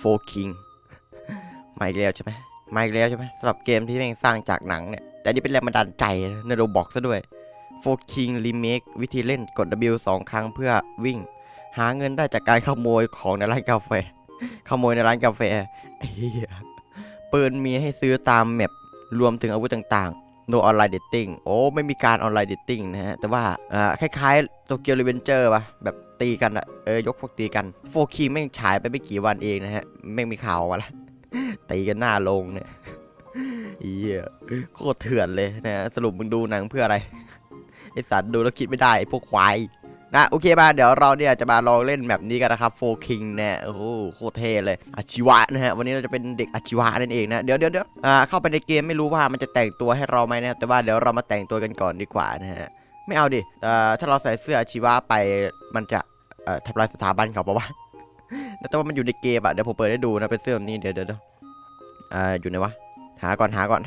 โฟคิงมาอีกแล้วใช่ไหมมาอีกแล้วใช่ไหมสำหรับเกมที่แม่งสร้างจากหนังเนี่ย แต่นี่เป็นแรงบันดาลใจนะในโรบอกซะด้วยโฟคิงรีเมควิธีเล่นกด W สองครั้งเพื่อวิ่ง หาเงินได้จากการขโมยของในร้านกาแฟ ขโมยในร้านกาแฟไอ้เหี้ยปืนมีให้ซื้อตามแมปรวมถึงอาวุธต่าง ๆ no online dating โอ้ ไม่มีการออนไลน์ dating นะฮะ แต่ว่าอ่าคล้าย โตเกียวรีเวนเจอร์ป่ะแบบตีกันอะเออยกพวกตีกันโฟคีแม่งฉายไปไม่กี่วันเองนะฮะแม่งมีข่าวมาละตีกันหน้าลงเนี่ยเหี้ยโคตรเถื่อนเลยนะฮะสรุปมึงดูหนังเพื่ออะไรไอสัตว์ดูแล้วคิดไม่ได้ไอ้พวกควายนะโอเคมาเดี๋ยวเราเนี่ยจะมาลองเล่นแบบนี้กันนะครับโฟคิงเนี่ยโอ้โหโคตรเท่เลยอาชีวะนะฮะวันนี้เราจะเป็นเด็กอาชีวะนั่นเองนะเดี๋ยวเดี๋ยวเดี๋ยวอ่าเข้าไปในเกมไม่รู้ว่ามันจะแต่งตัวให้เราไหมนะแต่ว่าเดี๋ยวเรามาแต่งตัวกันก่อนดีกว่านะฮะ ไม่เอาดิเอ่อถ้าเราใส่เสื้ออาชีวะไปมันจะเอ่อทำลายสถาบันเขาปะวะแต่ว่ามันอยู่ในเกมอะเดี๋ยวผมเปิดให้ดูนะเป็นเสื้อแบบนี้เดี๋ยวเดี๋ยวเอ่าอยู่ไหนวะหาก่อนหาก่อน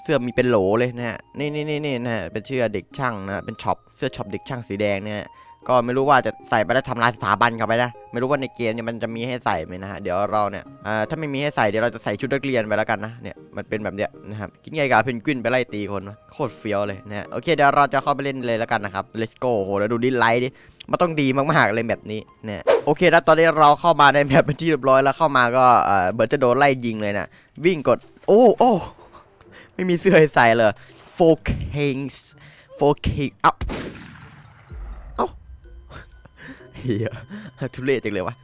เสื้อมีเป็นโหลเลยนะฮะนี่นี่นี่นี่นะฮะเป็นเสื้อเด็กช่างนะเป็นช็อปเสื้อช็อปเด็กช่างสีแดงเนี่ย ก็ไม่รู้ว่าจะใส่ไปแล้วทำลายสถาบันเข้าไปนะ ไม่รู้ว่าในเกมเนี่ยมันจะมีให้ใส่ไหมนะฮะ เดี๋ยวเราเนี่ยถ้าไม่มีให้ใส่เดี๋ยวเราจะใส่ชุดนักเรียนไปแล้วกันนะ เนี่ย มันเป็นแบบเนี้ยนะครับ กินไงกับเพนกวินไปไล่ตีคนวะโคตรเฟี้ยวเลยนะฮะโอเคเดี๋ยวเราจะเข้าไปเล่นเลยแล้วกันนะครับ let's go โหแล้วดูดิไลท์ดิ มันต้องดีมากๆเลยแบบนี้เนี่ยโอเคนะตอนนี้เราเข้ามาในแบบเป็นที่เรียบร้อยแล้วเข้ามาก็เออเบิร์ดจะโดนไล่ยิงเลยนะ วิ่งกด โอ้โอ้ไม่มีเสื้อให้ใส่เลยโฟคิงโฟคิงอัพ เฮียทุเรศจังเลยวะ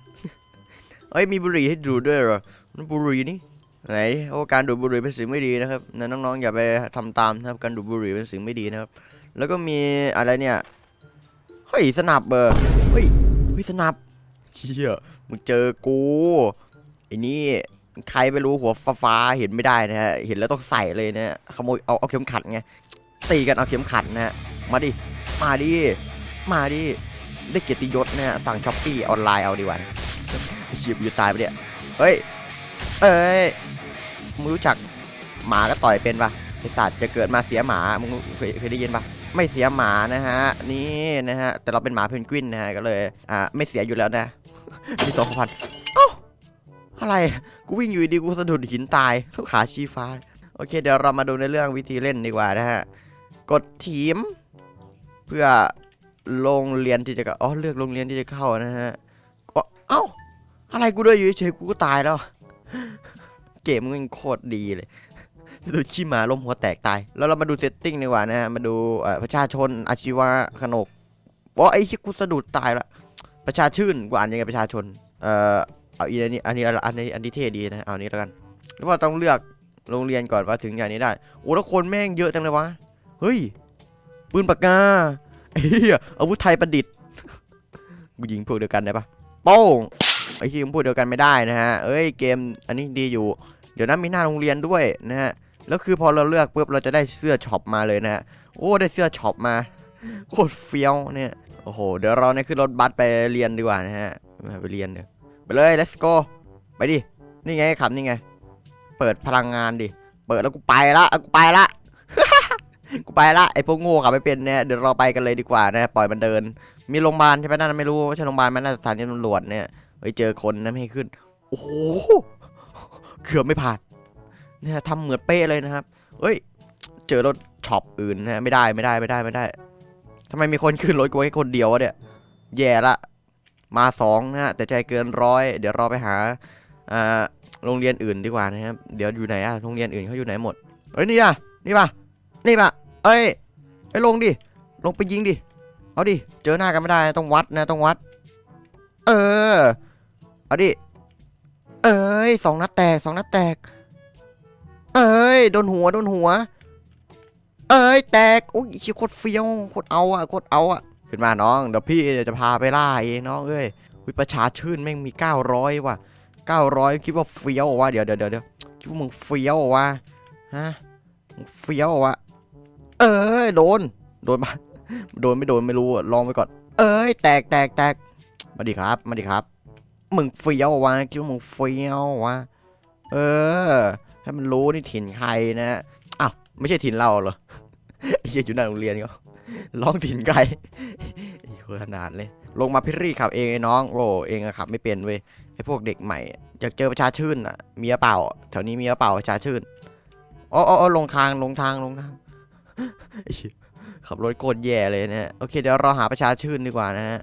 เอ้ยมีบุหรี่ให้ดูดด้วยเหรอนั่นบุหรี่นี่ไหนโอ้การดูดบุหรี่เป็นสิ่งไม่ดีนะครับนะน้องๆอย่าไปทำตามนะครับการดูดบุหรี่เป็นสิ่งไม่ดีนะครับ แล้วก็มีอะไรเนี่ยเฮ้ยสนับเบอร์เฮ้ยเฮ้ยสนับเฮียมึงเจอกูไอ้นี่ใครไม่รู้หัวฟ้าเห็นไม่ได้นะฮะเห็นแล้วต้องใส่เลยนะฮะขโมยเอาเอาเข็มขัดไงตีกันเอาเข็มขัดนะฮะมาดิมาดิมาดิ ได้เกียรติยศเนี่ยสั่งช้อปปี้ออนไลน์เอาดีกว่าไอ้เชียบอยู่ตายไปเนี่ยเฮ้ย เอ้ย มึงรู้จักหมาก็ต่อยเป็นปะไอสัตว์จะเกิดมาเสียหมา มึงเคยเคยได้ยินปะไม่เสียหมานะฮะ นี่นะฮะ แต่เราเป็นหมาเพนกวินนะฮะ ก็เลย อ่า ไม่เสียอยู่แล้วนะ มีสองพันเอ้าอะไร กูวิ่งอยู่ดีกูสะดุดหินตายลูกขาชี้ฟ้า โอเค เดี๋ยวเรามาดูในเรื่องวิธีเล่นดีกว่านะฮะ กดทีม เพื่อ โรงเรียนที่จะอ๋อเลือกโรงเรียนที่จะเข้านะฮะเอ้าอะไรกูด้วยอยู่เฉยกูก็ตายแล้ว เกมมันโคตรดีเลยดูขี้หมาล้มหัวแตกตาย แล้วเรามาดูเซตติ้งดีกว่านะฮะ มาดูประชาชนอาชีวะขนกอ๋อไอ้ที่กูสะดุดตายละ ประชาชื่นกูอ่านยังไงประชาชน เอ่อ เอาอีอันนี้ อันนี้ อันนี้ อันนี้เท่ดีนะ เอานี้แล้วกัน หรือว่าต้องเลือกโรงเรียนก่อนว่าถึงอย่างนี้ได้ โอ้แล้วคนแม่งเยอะจังเลยวะ เฮ้ย ปืนปากกา เหี้ยอาวุธไทยประดิษฐ์กูยิงพวกเดียวกันได้ปะโป้งไอ้ที่มึงพูดเดียวกันไม่ได้นะฮะ เอ้ยเกมอันนี้ดีอยู่ เดี๋ยวนั้นมีหน้าโรงเรียนด้วยนะฮะ แล้วคือพอเราเลือกปุ๊บเราจะได้เสื้อช็อปมาเลยนะฮะ โอ้ได้เสื้อช็อปมา โคตรเฟี้ยวเนี่ย โอ้โห เดี๋ยวเราเนี่ยขึ้นรถบัสไปเรียนดีกว่านะฮะ ไปเรียนเดี๋ยวไปเลย let's go ไปดิ นี่ไงขับนี่ไง เปิดพลังงานดิ เปิดแล้วกูไปละ กูไปละ กูไปละไอพวกโง่ขับไม่เป็นเนี่ยเดี๋ยวเราไปกันเลยดีกว่านะปล่อยมันเดิน มีโรงพยาบาลใช่ไหมนั่นไม่รู้ใช่โรงพยาบาลมันน่าจะสถานีตำรวจเนี่ยเฮ้ยเจอคนนะไม่ให้ขึ้น โอ้โหเกือบไม่ผ่านเนี่ยทำเหมือนเป๊ะเลยนะครับเฮ้ย เจอรถช็อปอื่นนะไม่ได้ไม่ได้ไม่ได้ไม่ได้ทำไมมีคนขึ้นรถกูแค่คนเดียววะเนี่ยแย่ละมาสองนะฮะแต่ใจเกินร้อยเดี๋ยวเราไปหาอ่าโรงเรียนอื่นดีกว่านะครับ เดี๋ยวอยู่ไหนอะโรงเรียนอื่นเขาอยู่ไหนหมดเฮ้ยนี่อะนี่ปะนี่ปะ เอ้ยไอ้ลงดิ ลงไปยิงดิ เอาดิ เจอหน้ากันไม่ได้นะต้องวัดนะต้องวัด เออ เอาดิ เอ้ยสองนัดแตกสองนัดแตก เอ้ยโดนหัวโดนหัว เอ้ยแตกโอ้ยเชี่ยโคตรเฟี้ยวโคตรเอาอะโคตรเอาอะขึ้นมาน้องเดี๋ยวพี่จะพาไปล่าเองน้องเอ้ยวิประชาชื่นแม่งมี 900 ว่ะ 900 คิดว่าเฟี้ยวว่ะเดี๋ยวเดี๋ยวเดี๋ยวคิดว่ามึงเฟี้ยวว่ะฮะมึงเฟี้ยวว่ะ เอ้ยโดน โดนปะโดนไม่โดนไม่รู้อะลองไปก่อน เอ้ย แตกแตกแตกมาดิครับ มาดิครับ มึงเฟี้ยววะคิดว่ามึงเฟี้ยววะเออ ให้มันรู้นี่ถิ่นใครนะอ้าวไม่ใช่ถิ่นเราเหรอไอ้เหี้ยอยู่หน้าโรงเรียนก็ร้องถิ่นไกลไอ้เหี้ยขนาดเลย ลงมาพิรี่ขับเองไอ้น้องโอ้เองอะขับไม่เป็นเว้ยไอ้พวกเด็กใหม่อยากเจอประชาชื่นอะมีหรือเปล่าแถวนี้มีหรือเปล่าประชาชื่นอ๋ออ๋อลงทางลงทางลงทาง ขับรถโคตรแย่เลยนะฮะโอเคเดี๋ยวเราหาประชาชื่นดีกว่านะฮะ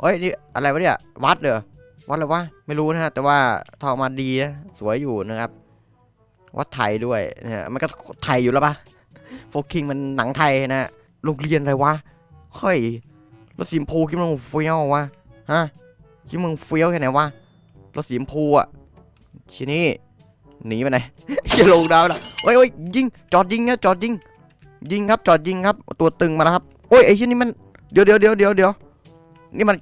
เอ้ยนี่อะไรวะเนี่ยวัดเหรอวัดอะไรวะไม่รู้นะฮะแต่ว่าทองมาดีนะสวยอยู่นะครับ วัดไทยด้วยนะฮะมันก็ไทยอยู่แล้วปะโฟกิงมันหนังไทยนะฮะโรงเรียนอะไรวะเฮ้ยรถสีชมพูคิดมึงเฟี้ยววะฮะคิดมึงเฟี้ยวแค่ไหนวะรถสีชมพูอะทีนี้หนีไปไหนเชี่ยลงดาวล้วโอ้ยโอ้ยยิงจอดยิงนะจอดยิง ยิงครับจอดยิงครับ ตัวตึงมาแล้วครับโอ้ยไอ้ที่นี่มันเดี๋ยวเดี๋ยวเดี๋ยวเดี๋ยวเดี๋ยวนี่มัน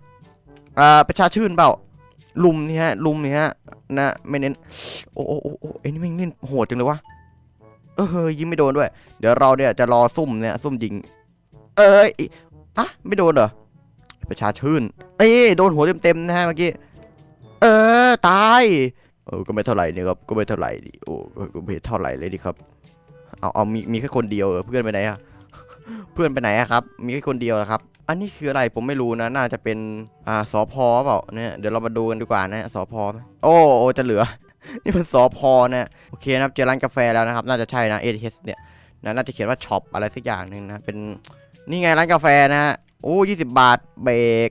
อ่าประชาชื่นเปล่าลุมนี่ฮะลุมนี่ฮะนะไม่เน้นโอ้โอ้โอ้ไอ้นี่แม่เล่นโหดจังเลยวะเออเฮ้ยยิงไม่โดนด้วย เดี๋ยวเราเนี่ยจะรอซุ่มเนี่ยซุ่มยิง เอ้ยอะไม่โดนเหรอประชาชื่นเอ้ยโดนหัวเต็มๆนะฮะเมื่อกี้เออตายเออก็ไม่เท่าไหร่นี่ครับก็ไม่เท่าไหร่ดิโอ้ก็ไม่เท่าไหร่เลยดิครับ เอาเอามีมีแค่คนเดียวเหรอเพื่อนไปไหนอะเพื่อนไปไหนอะครับ มีแค่คนเดียวเหรอครับ อันนี้คืออะไรผมไม่รู้นะ น่าจะเป็นอ่าสอพอเปล่าเนี่ยเดี๋ยวเรามาดูกันดีกว่านะสอพอโอ้โอ้จะเหลือ นี่มันสอพอนะโอเคนะครับเจอร้านกาแฟแล้วนะครับ น่าจะใช่นะเอทเนี่ยนะน่าจะเขียนว่าช็อปอะไรสักอย่างหนึ่งนะเป็นนี่ไงร้านกาแฟนะฮะโอ้ยี่สิบบาทเบรก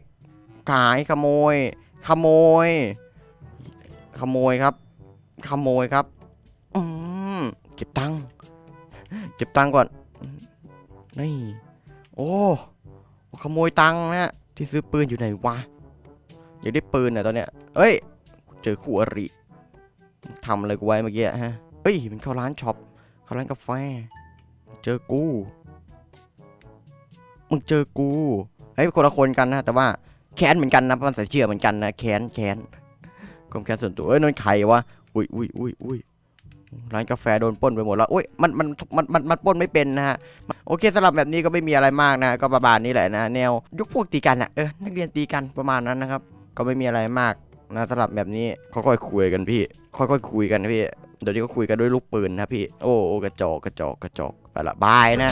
ขายขโมย ขโมย ขโมยครับ ขโมยครับ อืมเก็บตังค์ เก็บตังก่อน นี่ โอ้ขโมยตังนะ ที่ซื้อปืนอยู่ไหนวะ อยากได้ปืนอะตอนเนี้ย เอ้ย เจอคู่อริทำอะไรกูไว้เมื่อกี้ฮะเฮ้ย มันเข้าร้านช็อป เข้าร้านกาแฟ เจอกู มึงเจอกูเฮ้ยคนละคนกันนะ แต่ว่าแค้นเหมือนกันนะมันใส่เชื่อเหมือนกันนะ แค้นแค้นความแค้นส่วนตัว เอ้ยนั่นใครวะ อุ้ยอุ้ยอุ้ยอุ้ย ร้านกาแฟโดนปล้นไปหมดแล้วอุ้ยมันมันมันมันมันปล้นไม่เป็นนะฮะโอเคสำหรับแบบนี้ก็ไม่มีอะไรมากนะ ก็ประมาณนี้แหละนะ แนวยกพวกตีกันอะเออนักเรียนตีกันประมาณนั้นนะครับ ก็ไม่มีอะไรมากนะสำหรับแบบนี้ค่อยๆคุยกันพี่ ค่อยๆคุยกันนะพี่เดี๋ยวนี้ก็คุยกันด้วยลูกปืนนะพี่ โอ้โอ้กระจอกกระจอกกระจอกไปละบายนะ